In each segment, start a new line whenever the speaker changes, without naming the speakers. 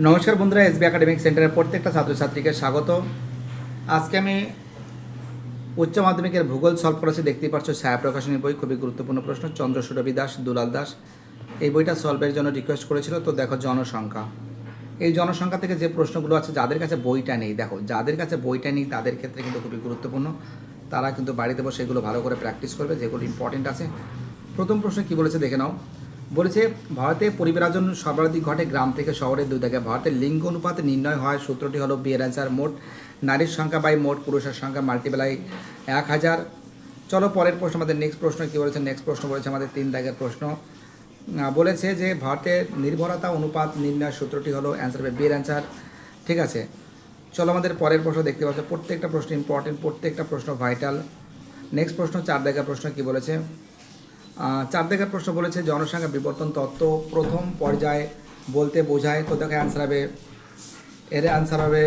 নমস্কার বন্ধুরা, SB academic সেন্টারের প্রত্যেকটা ছাত্রছাত্রীকে স্বাগত। আজকে আমি উচ্চ মাধ্যমিকের ভূগোল সলভ করেছি, দেখতেই পাচ্ছ ছায়া প্রকাশনী বই, খুবই গুরুত্বপূর্ণ প্রশ্ন চন্দ্র সুরভি দাস, দুলাল দাস। এই বইটা সলভের জন্য রিকোয়েস্ট করেছিল, তো দেখো জনসংখ্যা। এই জনসংখ্যা থেকে যে প্রশ্নগুলো আছে, যাদের কাছে বইটা নেই, দেখো, যাদের কাছে বইটা নেই, তাদের ক্ষেত্রে কিন্তু খুবই গুরুত্বপূর্ণ। তারা কিন্তু বাড়িতে বসে এগুলো ভালো করে প্র্যাকটিস করবে, যেগুলো ইম্পর্টেন্ট আছে। প্রথম প্রশ্ন কি বলেছে, দেখে নাও। বলেছে, ভারতে পরিবেরাজন সর্বাধিক ঘটে গ্রাম থেকে শহরের দুই দিকে। ভারতের লিঙ্গ অনুপাতে নির্ণয় হয় সূত্রটি হলো বিয়ের অ্যান্সার মোট নারীর সংখ্যা বাই মোট পুরুষের সংখ্যা মাল্টিপ্লাই এক হাজার। চলো পরের প্রশ্ন, আমাদের নেক্সট প্রশ্ন কী বলেছে? নেক্সট প্রশ্ন বলেছে আমাদের তিন দাগের প্রশ্ন। বলেছে যে ভারতের নির্ভরতা অনুপাত নির্ণয় সূত্রটি হলো অ্যান্সার হবে বিয়ের অ্যান্সার ঠিক আছে? চলো আমাদের পরের প্রশ্ন দেখতে পাচ্ছ। প্রত্যেকটা প্রশ্ন ইম্পর্টেন্ট প্রত্যেকটা প্রশ্ন ভাইটাল নেক্সট প্রশ্ন, চার দাগের প্রশ্ন কী বলেছে? চার দাগের প্রশ্ন বলেছে, জনসংখ্যা, বিবর্তন তত্ত্ব প্রথম পর্যায়ে বলতে বোঝায় তো দেখো অ্যান্সার হবে? এর অ্যান্সার হবে,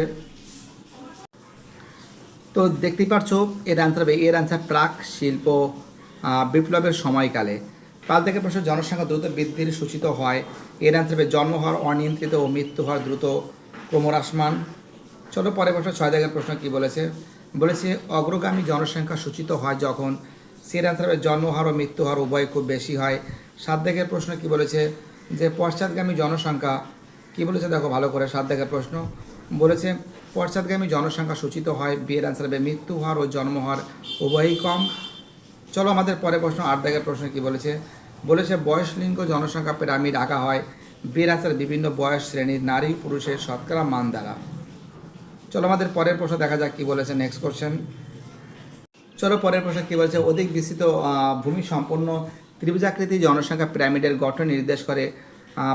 তো দেখতেই পারছ, এর অ্যান্সার হবে, এর অ্যান্সার প্রাক শিল্প বিপ্লবের সময়কালে। পাল থেকে প্রশ্ন, জনসংখ্যা দ্রুত বৃদ্ধির সূচিত হয়। এর অ্যান্সার হবে, জন্ম হওয়ার অনিয়ন্ত্রিত ও মৃত্যু হওয়ার দ্রুত ক্রমহ্রাসমান। চলো পরে প্রশ্ন, ছয় জায়গার প্রশ্ন কি বলেছে? বলেছে, অগ্রগামী জনসংখ্যা সূচিত হয় যখন সে অ্যান্সার হবে জন্ম হার ও মৃত্যু হার উভয় খুব বেশি হয়। সাত দিকের প্রশ্ন কি বলেছে? যে পশ্চাৎগামী জনসংখ্যা, কি বলেছে? দেখো, ভালো করে সাত দিকের প্রশ্ন। বলেছে, পশ্চাৎগামী জনসংখ্যা সূচিত হয়, বিয়ের অ্যান্সার হবে মৃত্যু হার ও জন্ম হার উভয়ই কম। চলো আমাদের পরে প্রশ্ন আট দাগের প্রশ্ন কি বলেছে? বলেছে বয়স লিঙ্গ জনসংখ্যা পিরামিড আঁকা হয়। বিয়ের অ্যান্সার বিভিন্ন বয়স, শ্রেণির নারী, পুরুষের শতকরা মান দ্বারা। চলো আমাদের পরের প্রশ্ন দেখা যাক কি বলেছে। নেক্সট কোশ্চেন চলো পরের প্রশ্ন কি বলেছে? অধিক বিস্তৃত ভূমি সম্পন্ন ত্রিভুজাকৃতি জনসংখ্যা পিরামিডের গঠন নির্দেশ করে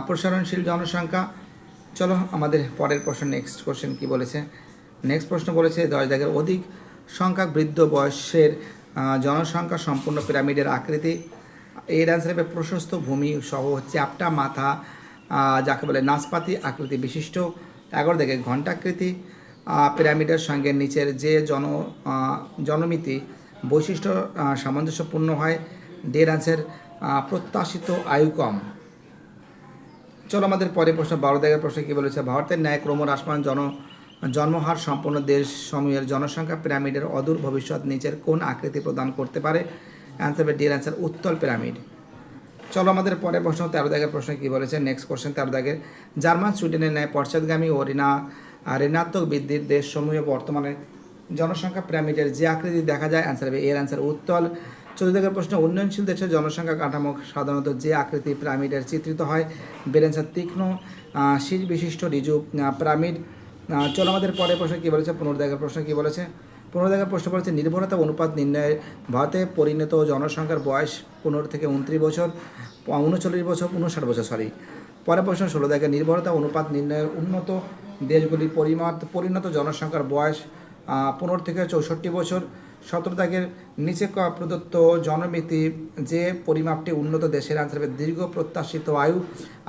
প্রসারণশীল জনসংখ্যা। চলো আমাদের পরের প্রশ্ন নেক্সট কোশ্চেন কি বলেছে? নেক্সট প্রশ্ন বলেছে, দশ দাগের অধিক সংখ্যক বৃদ্ধ বয়সের জনসংখ্যা সম্পূর্ণ পিরামিডের আকৃতি। এর অ্যান্সার হবে প্রশস্ত ভূমি সহ চ্যাপ্টা মাথা যাকে বলে নাশপাতি আকৃতি বিশিষ্ট। এগারো দিকে ঘণ্টাকৃতি পিরামিডের সঙ্গে নিচের যে জন জনমিতি বৈশিষ্ট্য সামঞ্জস্যপূর্ণ হয় ডের অ্যান্সার আহ, প্রত্যাশিত আয়ু কম। চলো আমাদের পরে প্রশ্ন বারো দাগের প্রশ্ন কী বলেছে? ভারতের ন্যায় ক্রমহ্রাসমান জন জন্মহার সম্পন্ন দেশ সমূহের জনসংখ্যা পিরামিডের অদূর ভবিষ্যৎ নিচের কোন আকৃতি প্রদান করতে পারে? অ্যান্সার ডির অ্যান্সার উত্তল পিরামিড। চলো আমাদের পরের প্রশ্ন তেরো দাগের প্রশ্ন কী বলেছে? নেক্সট কোশ্চেন তেরো দাগের জার্মান সুইডেনের ন্যায় পশ্চাৎগামী ঋণা আর ঋণাত্মক বৃদ্ধির দেশসমূহে বর্তমানে জনসংখ্যা পিরামিডের যে আকৃতি দেখা যায় অ্যান্সার হবে এর অ্যান্সার উত্তল। চতুর্থ প্রশ্ন উন্নয়নশীল দেশের জনসংখ্যা কাঠামো সাধারণত যে আকৃতি পিরামিডের চিত্রিত হয় বের অ্যান্সার তীক্ষ্ণ শীষ বিশিষ্ট রিজু আহ, পিরামিড। চলো আমাদের পরের প্রশ্ন কী বলেছে পনেরো দাগের প্রশ্ন কী বলেছে? পনেরো দাগের প্রশ্ন বলেছে নির্ভরতা অনুপাত নির্ণয়ে ভারতে পরিণত জনসংখ্যার বয়স পনেরো থেকে উনত্রিশ বছর উনচল্লিশ বছর উনষাট বছর সরি পরের প্রশ্ন ষোলো দাগের নির্ভরতা অনুপাত নির্ণয়ের উন্নত দেশগুলির পরিমাণ পরিণত জনসংখ্যার বয়স পনেরো থেকে চৌষট্টি বছর। সতেরো দাগের নিচে প্রদত্ত জনমিতি যে পরিমাপটি উন্নত দেশের আনসার দীর্ঘ প্রত্যাশিত আয়ু,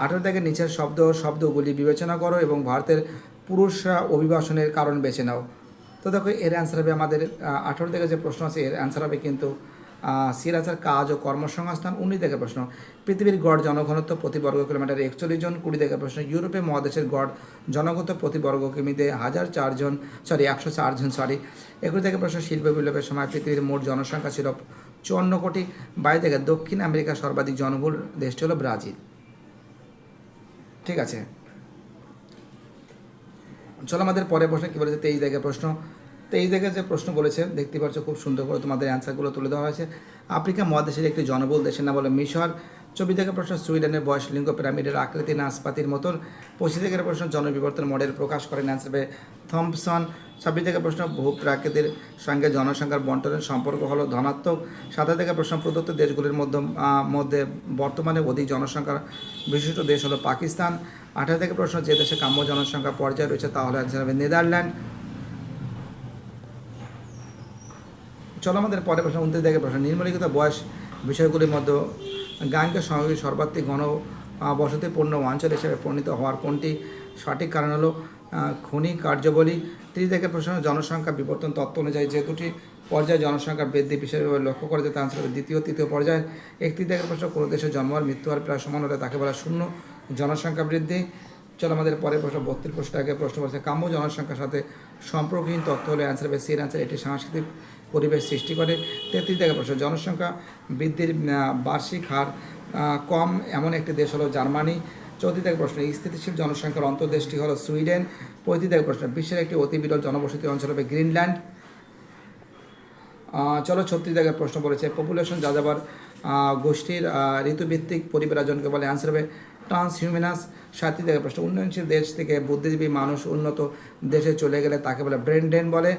আঠেরো দাগের নিচের শব্দ, শব্দগুলি বিবেচনা করো এবং ভারতের পুরুষরা অভিবাসনের কারণ বেছে নাও। তো দেখো, এর অ্যান্সার হবে আমাদের আঠেরো থেকে যে প্রশ্ন আছে, এর অ্যান্সার হবে কিন্তু সির অ্যান্সার কাজ ও কর্মসংস্থান উনিশ থেকে প্রশ্ন। পৃথিবীর গড় জনঘনত্ব প্রতি বর্গ কিলোমিটারে একচল্লিশ জন কুড়ি থেকে প্রশ্ন, ইউরোপে মহাদেশের গড় জনঘনত্ব প্রতি বর্গ কিমিতে হাজার চারজন সরি একশো চারজন সরি একুশ থেকে প্রশ্ন, শিল্প বিপ্লবের সময় পৃথিবীর মোট জনসংখ্যা ছিল চুয়ান্ন কোটি। বাইরে থেকে দক্ষিণ আমেরিকার সর্বাধিক জনবহুল দেশটি হলো ব্রাজিল। ঠিক আছে। চলো আমাদের পরে প্রশ্ন কী বলেছে তেইশ জায়গায় প্রশ্ন তেইশ জায়গায় যে প্রশ্ন বলেছে দেখতে পাচ্ছ খুব সুন্দর করে তোমাদের অ্যান্সারগুলো তুলে দেওয়া হয়েছে। আফ্রিকা মহাদেশের একটি জনবহুল দেশের নাম হলো মিশর। চব্বিশ থেকে প্রশ্ন, সুইডেনের বয়স লিঙ্গ পিরামিডের আকৃতি নাশপাতির মতন পঁচিশ থেকে প্রশ্ন, জনবিবর্তন মডেল প্রকাশ করেন অ্যান্সার হবে থমসন ছাব্বিশ থেকে প্রশ্ন ভূপ্রাকৃতির সঙ্গে জনসংখ্যার বন্টনের সম্পর্ক হলো ধনাত্মক। সাতাশ থেকে প্রশ্ন, প্রদত্ত দেশগুলির মধ্যে মধ্যে বর্তমানে অধিক জনসংখ্যার বিশিষ্ট দেশ হলো পাকিস্তান। আঠারো থেকে প্রশ্ন, যে দেশে কাম্য জনসংখ্যা পর্যায়ে রয়েছে তা হলো নেদারল্যান্ড চলো আমাদের পরে প্রশ্ন উনত্রিশ থেকে প্রশ্ন। নিম্নলিখিত বয়স বিষয়গুলির মধ্যে সঙ্গে সর্বাধিক গণ আহ, বসতিপূর্ণ অঞ্চল হিসেবে পরিণত হওয়ার কোনটি? সঠিক কারণ হলো খনি কার্যবলী। ত্রিশ থেকে প্রশ্ন জনসংখ্যা বিবর্তন তত্ত্ব অনুযায়ী যে দুটি পর্যায়ে জনসংখ্যা বৃদ্ধি বিশেষভাবে লক্ষ্য করে যে তা দ্বিতীয় তৃতীয় পর্যায়ে। একটি থেকে প্রশ্ন কোনো দেশে জন্ম আর মৃত্যু হার প্রায় সমান হলে তাকে বলা শূন্য। জনসংখ্যা বৃদ্ধি। চলো আমাদের পরের প্রশ্ন বত্রিশ প্রশ্ন আগে প্রশ্ন বলছে কাম্য জনসংখ্যার সাথে সম্পর্কহীন তথ্য হলে অ্যান্সার হবে সির অ্যান্সার এটি সাংস্কৃতিক। পরিবেশ সৃষ্টি করে। তেত্রিশ জায়গায় প্রশ্ন জনসংখ্যা বৃদ্ধির বার্ষিক হার কম এমন একটি দেশ হলো জার্মানি। চৌত্রিশ জায়গায় প্রশ্ন স্থিতিশীল জনসংখ্যার অন্তর্দেশটি হলো সুইডেন। পঁয়ত্রিশ জায়গায় প্রশ্ন বিশ্বের একটি অতি বিরল জনবসতি অঞ্চল হবে গ্রিনল্যান্ড। চলো ছত্রিশ জায়গায় প্রশ্ন বলেছে পপুলেশন যাযাবার গোষ্ঠীর ঋতুভিত্তিক পরিব্রাজনকে বলে অ্যান্সার হবে ট্রান্সহিউম্যানাস সাতটি জায়গায় প্রশ্ন উন্নয়নশীল দেশ থেকে বুদ্ধিজীবী মানুষ উন্নত দেশে চলে গেলে তাকে বলে ব্রেন ড্রেন বলে।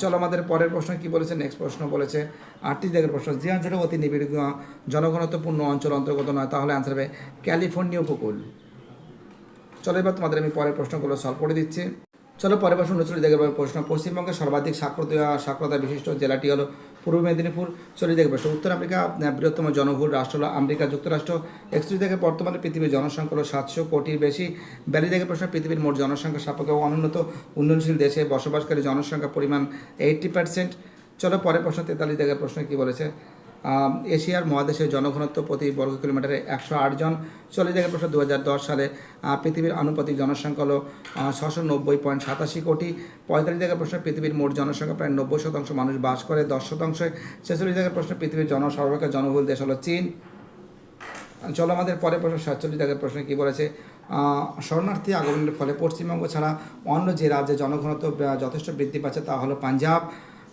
চলো আমাদের পরের প্রশ্ন কি বলেছে? নেক্সট প্রশ্ন বলেছে আটটি জায়গার প্রশ্ন, যে অঞ্চলে অতি নিবিড় জনঘনত্বপূর্ণ অঞ্চল অন্তর্গত নয়, তাহলে অ্যান্সার হবে ক্যালিফোর্নিয়া উপকূল। চলো এবার তোমাদের আমি পরের প্রশ্নগুলো সলভ করে দিচ্ছি। চলো পরের প্রশ্ন উনচল্লিশ জায়গার প্রশ্ন, পশ্চিমবঙ্গের সর্বাধিক সাক্ষরতা সাক্ষরতা বিশিষ্ট জেলাটি হলো পূর্ব মেদিনীপুর চল্লিশ দেখে প্রশ্ন উত্তর আমেরিকা বৃহত্তম জনবহুল রাষ্ট্র হলো আমেরিকা। যুক্তরাষ্ট্র একত্রিশ থেকে বর্তমানে পৃথিবীর জনসংখ্যা হলো সাতশো কোটির বেশি। ব্যালি দেখে প্রশ্ন, পৃথিবীর মোট জনসংখ্যা সাপেক্ষে অনুন্নত উন্নয়নশীল দেশে বসবাসকারী জনসংখ্যা পরিমাণ এইটি পার্সেন্ট চলো পরের প্রশ্ন তেতাল্লিশ দেখে প্রশ্ন কি বলেছে? এশিয়ার মহাদেশের জনঘনত্ব প্রতি বর্গ কিলোমিটারে একশো আট জন। চল্লিশ জায়গায় প্রশ্ন দু হাজার দশ সালে পৃথিবীর আনুপাতিক জনসংখ্যা হলো ছশো নব্বই পয়েন্ট সাতাশি কোটি। পঁয়তাল্লিশ জায়গায় প্রশ্ন পৃথিবীর মোট জনসংখ্যা প্রায় নব্বই শতাংশ মানুষ বাস করে, দশ শতাংশে। ছেচল্লিশ জায়গায় প্রশ্ন পৃথিবীর জন সর্বাপেক্ষা জনবহুল দেশ হলো চীন। চলো আমাদের পরে প্রশ্ন, সাতচল্লিশ জায়গার প্রশ্ন কী বলেছে? শরণার্থী আগমনের ফলে পশ্চিমবঙ্গ ছাড়া অন্য যে রাজ্যে জনঘনত্ব যথেষ্ট বৃদ্ধি পাচ্ছে তা হলো পাঞ্জাব।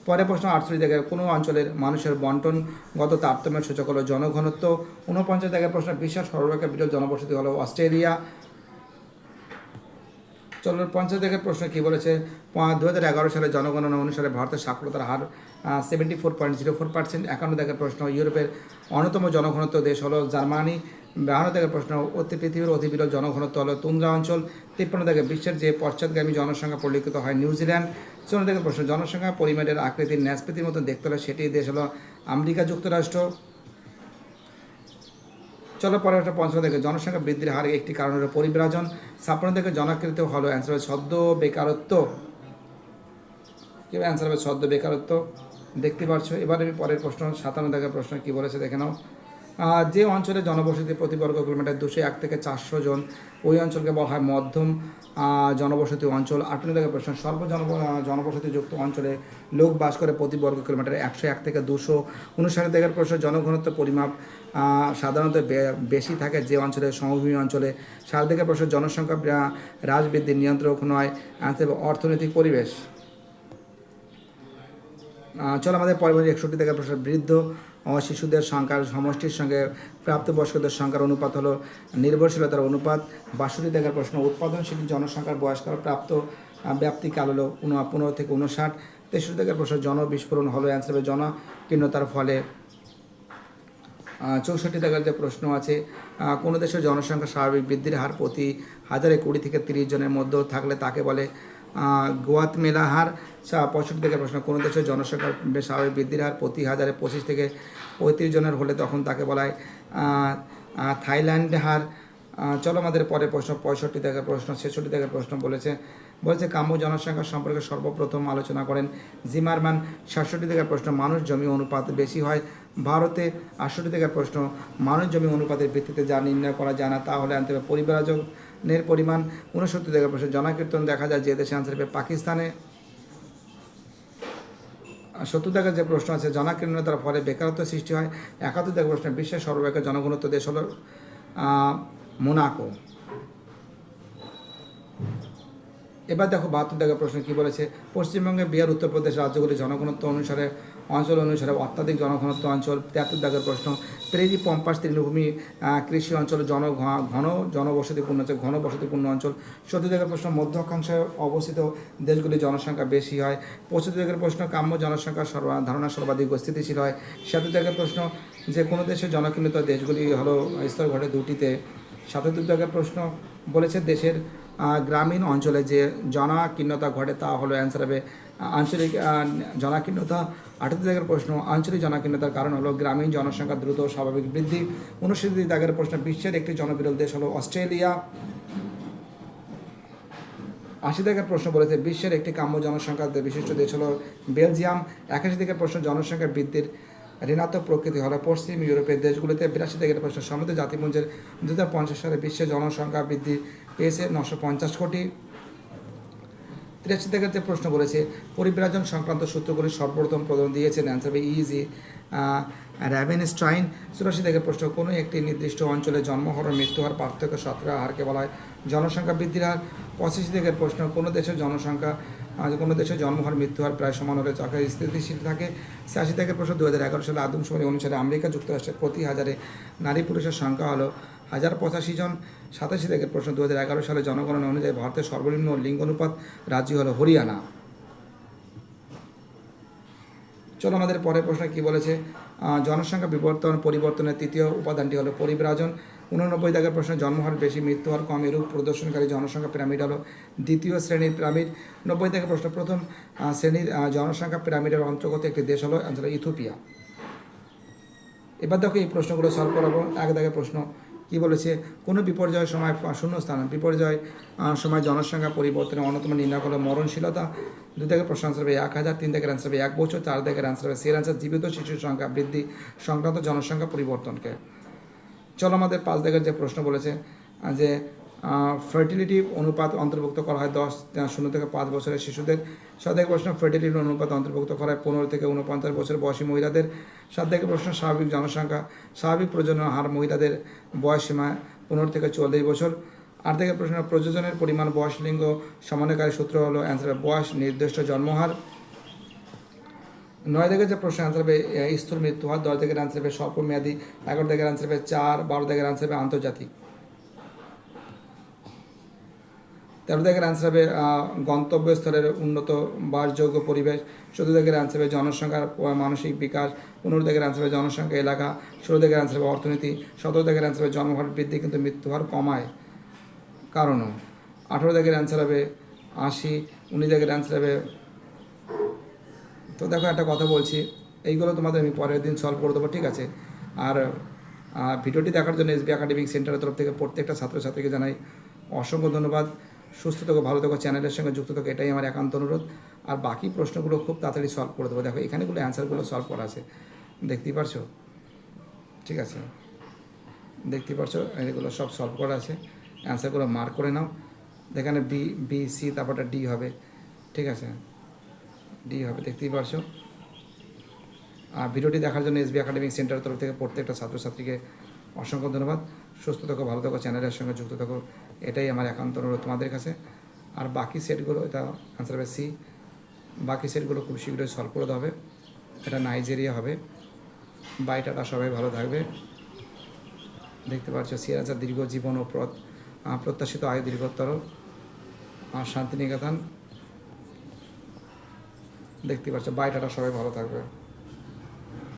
পরে প্রশ্ন আটচল্লিশ জায়গায় কোনো অঞ্চলের মানুষের বন্টনগত তারতম্যের সূচক হলো জনঘনত্ব? ঊনপঞ্চাশ জায়গায় প্রশ্ন, বিশ্বের সর্বাপেক্ষা বিরল জনবসতি হলো অস্ট্রেলিয়া। চলো, পঞ্চাশ জায়গায় প্রশ্ন কী বলেছে? দু হাজার এগারো সালে জনগণনা অনুসারে ভারতের সাক্ষরতার হার seventy four point zero four percent একান্ন জায়গায় প্রশ্ন, ইউরোপের অন্যতম জনঘনত্ব দেশ হলো জার্মানি। বাহান্ন জায়গায় প্রশ্ন, অতি পৃথিবীর অতি বিরল জনঘনত্ব হল তুন্দ্রা অঞ্চল। তিপ্পান্ন থেকে বিশ্বের যে পশ্চাৎগামী জনসংখ্যা পরিলক্ষিত হয় নিউজিল্যান্ড। চুয়ান্ন থেকে প্রশ্ন, জনসংখ্যা পরিমাণের আকৃতির ন্যাসপৃতির মতো দেখতে হলে সেটি দেশ হলো আমেরিকা যুক্তরাষ্ট্র। চলো পরে একটা পঞ্চম থেকে জনসংখ্যা বৃদ্ধির হার একটি কারণ হলো পরিব্রাজন। ছাপ্পান্ন থেকে জনাকৃত হলো অ্যান্সার হবে সদ্য বেকারত্ব। কেউ অ্যান্সার হবে সদ্য বেকারত্ব। দেখতে পাচ্ছ এবার আমি পরের প্রশ্ন, সাতান্ন থেকে প্রশ্ন কি বলেছে দেখে নাও। যে অঞ্চলে জনবসতি প্রতি বর্গ কিলোমিটার দুশো এক থেকে চারশো জন, ওই অঞ্চলকে বলা হয় মধ্যম জনবসতি অঞ্চল। আটান্ন থেকে প্রশ্ন, সর্ব জন জনবসতিযুক্ত অঞ্চলে লোক বাস করে প্রতি বর্গ কিলোমিটারে একশো এক থেকে দুশো। উনষাট থেকে প্রশ্ন, জনঘনত্ব পরিমাপ সাধারণত বেশি থাকে যে অঞ্চলে সমভূমি অঞ্চলে। সাত থেকে প্রশ্ন, জনসংখ্যা হ্রাস বৃদ্ধির নিয়ন্ত্রক নয় অর্থনৈতিক পরিবেশ। চলো আমাদের পরবর্তী একষট্টি থেকে প্রশ্ন বৃদ্ধ শিশুদের সংখ্যার সমষ্টির সঙ্গে প্রাপ্তবয়স্কদের সংখ্যার অনুপাত হলো নির্ভরশীলতার অনুপাত। বাষট্টি থেকে প্রশ্ন, উৎপাদনশীল জনসংখ্যার বয়স্কার প্রাপ্ত ব্যাপ্তিকাল হলো পনেরো থেকে উনষাট। তেষট্টি থেকে প্রশ্ন জনবিস্ফোরণ হলো অ্যান্সার হবে জনকীর্ণতার ফলে। চৌষট্টি টাকার যে প্রশ্ন আছে কোনো দেশের জনসংখ্যা স্বাভাবিক বৃদ্ধির হার প্রতি হাজারে কুড়ি থেকে তিরিশ জনের মধ্যেও থাকলে তাকে বলে গোয়াতমেলা হার সা- পঁয়ষট্টি থেকে প্রশ্ন, কোনো দেশের জনসংখ্যার স্বাভাবিক বৃদ্ধির হার প্রতি হাজারে পঁচিশ থেকে পঁয়ত্রিশ জনের হলে তখন তাকে বলা হয় থাইল্যান্ড হার। চলো আমাদের পরে প্রশ্ন, পঁয়ষট্টি থেকে প্রশ্ন, ছেষট্টি থেকে প্রশ্ন বলেছে বলেছে কাম্য জনসংখ্যা সম্পর্কে সর্বপ্রথম আলোচনা করেন জিমারম্যান সাতষট্টি থেকে প্রশ্ন, মানুষ জমি অনুপাত বেশি হয় ভারতে, আটষট্টি থেকে প্রশ্ন, মানুষ জমি অনুপাতের ভিত্তিতে যা নির্ণয় করা যায় না তাহলে আনতে হবে পরিবারজনের পরিমাণ উনসত্তর থেকে প্রশ্ন জনাকীর্তন দেখা যায় যে দেশে আনসার পেয়ে পাকিস্তানে। সত্তর টাকার যে প্রশ্ন আছে জনাকীর্ণতার ফলে বেকারত্ব সৃষ্টি হয়। একাত্তর টাকার প্রশ্ন, বিশ্বের সর্বাপেক্ষা জনঘনত্ব দেশ হল মোনাকো। এবার দেখো বাহাত্তর টাকার প্রশ্ন, কি বলেছে? পশ্চিমবঙ্গে বিহার, উত্তরপ্রদেশ রাজ্যগুলি জনঘনত্ব অনুসারে, অঞ্চল অনুসারে অত্যাধিক জনঘনত্ব অঞ্চল তিয়াত্তর টাকার প্রশ্ন। প্রেরি পম্পাস তৃণভূমি কৃষি অঞ্চল জন ঘন জনবসতিপূর্ণ অঞ্চল ঘন বসতিপূর্ণ অঞ্চল। সত্তর টাকার প্রশ্ন মধ্য অক্ষাংশে অবস্থিত দেশগুলি জনসংখ্যা বেশি হয়। পঁচাত্তর টাকার প্রশ্ন, কাম্য জনসংখ্যা সর্বা, ধারণা সর্বাধিক স্থিতিশীল হয়। সাতাত্তর টাকার প্রশ্ন, যে কোনো দেশের জনকীর্ণিত দেশগুলি হলো স্তর ঘটে দুটিতে। সাতাত্তর টাকার প্রশ্ন বলেছে দেশের গ্রামীণ অঞ্চলে যে জনাকীর্ণতা ঘটে, তা হলো অ্যান্সার হবে আঞ্চলিক জনাকীর্ণতা। আঠাত্তর জায়গার প্রশ্ন, আঞ্চলিক জনাকীর্ণতার কারণ হলো গ্রামীণ জনসংখ্যা দ্রুত স্বাভাবিক বৃদ্ধি। উনষাট দাগের প্রশ্ন, বিশ্বের একটি জনবিরল দেশ হলো অস্ট্রেলিয়া। আশি থেকে প্রশ্ন বলেছে, বিশ্বের একটি কাম্য জনসংখ্যা বিশিষ্ট দেশ হলো বেলজিয়াম। একাশি থেকে প্রশ্ন জনসংখ্যা বৃদ্ধির ঋণাত্মক প্রকৃতি হলো পশ্চিম ইউরোপের দেশগুলিতে বিরাশি থেকে প্রশ্ন সমৃদ্ধ জাতিপুঞ্জের দু হাজার পঞ্চাশ সালে বিশ্বের জনসংখ্যা বৃদ্ধি পেয়েছে নশো পঞ্চাশ কোটি। তিরাশি থেকে প্রশ্ন করেছে পরিব্রাজন সংক্রান্ত সূত্রগুলি সর্বপ্রথম প্রদান দিয়েছেন। অ্যান্সার হবে ইজি র্যাভেনস্টাইন চুরাশি থেকে প্রশ্ন, কোনো একটি নির্দিষ্ট অঞ্চলে জন্মহার মৃত্যু মৃত্যুহার পার্থক্য শতকরা হারকে বলা হয় জনসংখ্যা বৃদ্ধির হার। পঁচাশি থেকে প্রশ্ন, কোনো দেশের জনসংখ্যা আহ, কোনো দেশের জন্মহার মৃত্যুহার প্রায় সমান হলে চক্রে স্থিতিশীল থাকে। ছিয়াশি থেকে প্রশ্ন দু হাজার এগারো সালে আদমশুমারি অনুসারে আমেরিকা যুক্তরাষ্ট্রের প্রতি হাজারে নারী পুরুষের সংখ্যা হলো হাজার পঁচাশি জন। সাতাশি থেকে প্রশ্ন দু হাজার এগারো সালে জনগণনা অনুযায়ী ভারতের সর্বনিম্ন লিঙ্গ অনুপাত রাজ্য হলো হরিয়ানা। চলো আমাদের পরের প্রশ্ন কি বলেছে? জনসংখ্যা বিবর্তন পরিবর্তনের তৃতীয় উপাদানটি হলো পরিব্রাজন। উননব্বই দাগের প্রশ্ন জন্মহার বেশি মৃত্যু হওয়ার কম এরূপ প্রদর্শনকারী জনসংখ্যা পিরামিড হলো দ্বিতীয় শ্রেণির পিরামিড। নব্বই থেকে প্রশ্ন প্রথম শ্রেণির জনসংখ্যা পিরামিডের অন্তর্গত একটি দেশ হলো অঞ্চল ইথোপিয়া এবার দেখো এই প্রশ্নগুলো সলভ করাবো এক দাগের প্রশ্ন, কি বলেছে? কোনো বিপর্যয়ের সময় শূন্যস্থান। বিপর্যয় সময় জনসংখ্যা পরিবর্তনের অন্যতম নির্ণয় হলো মরণশীলতা। দুই থেকে প্রশ্ন আনসার হবে এক হাজার, তিন থেকে আনসার হবে এক বছর, চার থেকে আনসার হবে সের আনসার জীবিত শিশুর সংখ্যা বৃদ্ধি সংক্রান্ত জনসংখ্যা পরিবর্তনকে। চলো আমাদের পাঁচ দেখার যে প্রশ্ন বলেছে যে ফার্টিলিটি অনুপাত অন্তর্ভুক্ত করা হয় দশ শূন্য থেকে পাঁচ বছরের শিশুদের। সাত প্রশ্ন ফার্টিলিটি অনুপাত অন্তর্ভুক্ত করা হয় পনেরো থেকে উনপঞ্চাশ বছর বয়সী মহিলাদের। সাত প্রশ্ন, স্বাভাবিক জনসংখ্যা, স্বাভাবিক প্রজনন হার মহিলাদের বয়স সীমা পনেরো থেকে চল্লিশ বছর। আট থেকে প্রশ্ন প্রযোজনের পরিমাণ, বয়স, লিঙ্গ সমানকারী সূত্র হলো অ্যান্সার বয়স, নির্দিষ্ট জন্মহার। নয় থেকে যে প্রশ্ন আনসার হবে স্থূল মৃত্যু হয় দশ থেকে আনসার হবে স্বল্পমেয়াদী এগারো থেকে আনসার হবে চার বারো থেকে আনসার হবে আন্তর্জাতিক তেরো থেকে আনসার হবে গন্তব্যস্থলের উন্নত বাসযোগ্য পরিবেশ চোদ্দ থেকে আনসার হবে জনসংখ্যার মানসিক বিকাশ পনেরো থেকে আনসার হবে জনসংখ্যা এলাকা ষোলো থেকে আনসার হবে অর্থনীতি সতেরো থেকে আনসার হবে জন্মহার বৃদ্ধি কিন্তু মৃত্যুহার কমায় কারণও আঠেরো থেকে অ্যান্সার হবে আশি উনিশ থেকে অ্যান্সার হবে তো দেখো একটা কথা বলছি, এইগুলো তোমাদের আমি পরের দিন সলভ করে দেবো, ঠিক আছে? আর ভিডিওটি দেখার জন্য এসবি একাডেমিক সেন্টারের তরফ থেকে প্রত্যেকটা ছাত্রছাত্রীকে জানাই অসংখ্য ধন্যবাদ। সুস্থ থাকো, ভালো থাকো, চ্যানেলের সঙ্গে যুক্ত থাকো, এটাই আমার একান্ত অনুরোধ। আর বাকি প্রশ্নগুলো খুব তাড়াতাড়ি সলভ করে দেবো। দেখো, এখানেগুলো অ্যান্সারগুলো সলভ করা আছে। দেখতেই পারছ? ঠিক আছে? দেখতেই পারছ? এগুলো সব সলভ করা আছে। অ্যান্সারগুলো মার্ক করে নাও। এখানে বি বি সি তারপরটা ডি হবে। ঠিক আছে? ডি হবে, দেখতেই পারছ। আর ভিডিওটি দেখার জন্য এসবি একাডেমিক সেন্টারের তরফ থেকে প্রত্যেকটা ছাত্রছাত্রীকে অসংখ্য ধন্যবাদ। সুস্থ থাকো, ভালো থাকো, চ্যানেলের সঙ্গে যুক্ত থাকো, এটাই আমার একান্ত অনুরোধ তোমাদের কাছে। আর বাকি সেটগুলো, এটা আনসার হবে সি বাকি সেটগুলো খুব শীঘ্রই সলভ করে দেওয়া হবে। এটা নাইজেরিয়া হবে। বাইটাটা সবাই ভালো থাকবে। দেখতে পাচ্ছ সিরাজার দীর্ঘ জীবন ও প্রত্যাশিত আয়ু দীর্ঘতর। আর শান্তিনিকেতন। দেখতে পাচ্ছ। বাইটাটা সবাই ভালো থাকবে।